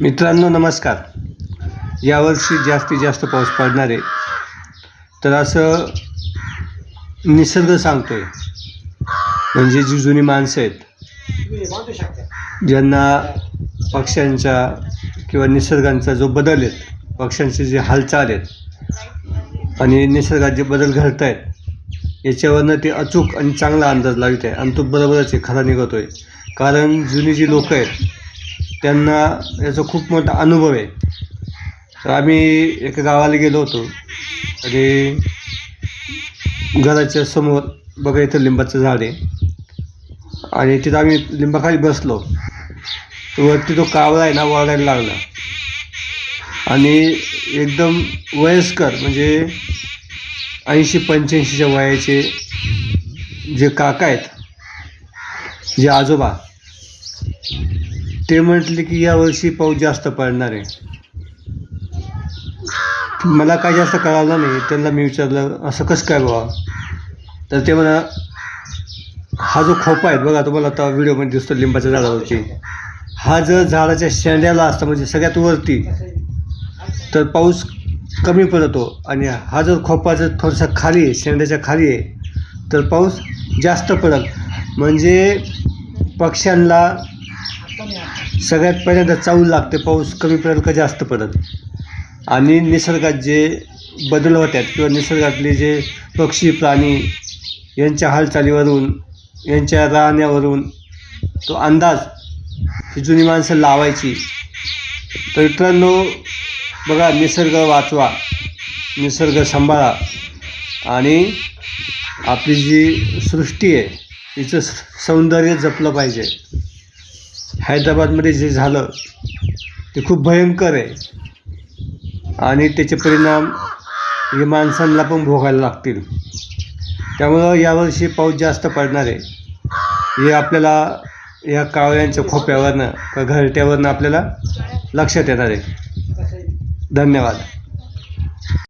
मित्रांनो नमस्कार. यावर्षी जास्तीत जास्त पाऊस पडणार आहे. तर असं निसर्ग सांगतो आहे म्हणजे जी जुनी माणसं आहेत ज्यांना पक्ष्यांचा किंवा निसर्गांचा जो बदल आहेत पक्ष्यांचे जे हालचाल आहेत आणि निसर्गात जे बदल घडत आहेत याच्यावरनं ते अचूक आणि चांगला अंदाज लावित आहे आणि तो बरोबरच आहे खरा निघतो आहे कारण जुनी जी लोकं आहेत त्यांना याचा खूप मोठा अनुभव आहे. तर आम्ही एका गावाला गेलो होतो. आणि घराच्या समोर बघा इथं लिंबाचं झाड आहे. आणि तिथं आम्ही लिंबाखाली बसलो. वरती तो कावळा आहे ना वळायला लागला. आणि एकदम वयस्कर म्हणजे ऐंशी पंच्याऐंशीच्या वयाचे जे काका आहेत जे आजोबा ते म्हटले की यावर्षी पाऊस जास्त पडणार आहे. मला काय जास्त कळालं नाही त्यांना मी विचारलं असं कसं काय बाबा तर ते म्हणा हा जो खोपा आहे बघा तुम्हाला आता व्हिडिओमध्ये दिसतो लिंबाच्या झाडावरती. हा जर झाडाच्या शेंड्याला असता म्हणजे सगळ्यात वरती तर पाऊस कमी पडतो आणि हा जर खोपा जर थोडासा खाली आहे शेंड्याच्या खाली आहे तर पाऊस जास्त पडत म्हणजे पक्ष्यांना सगळ्यात पहिल्यांदा चावल लागते पाऊस कमी पडेल का जास्त पडत? आणि निसर्गात जे बदल होतात किंवा निसर्गातले जे पक्षी प्राणी यांच्या हालचालीवरून यांच्या राहण्यावरून तो अंदाज ही जुनी माणसं लावायची. तर मित्रांनो बघा निसर्ग वाचवा निसर्ग सांभाळा आणि आपली जी सृष्टी आहे तिचं सौंदर्य जपलं पाहिजे. हैदराबादमध्ये जे झालं ते खूप भयंकर आहे. आणि त्याचे परिणाम हे माणसांना पण भोगायला लागतील. त्यामुळं यावर्षी पाऊस जास्त पडणार आहे. हे आपल्याला या कावळ्यांच्या खोप्यावरनं का घरट्यावरनं आपल्याला लक्षात येणार आहे. धन्यवाद.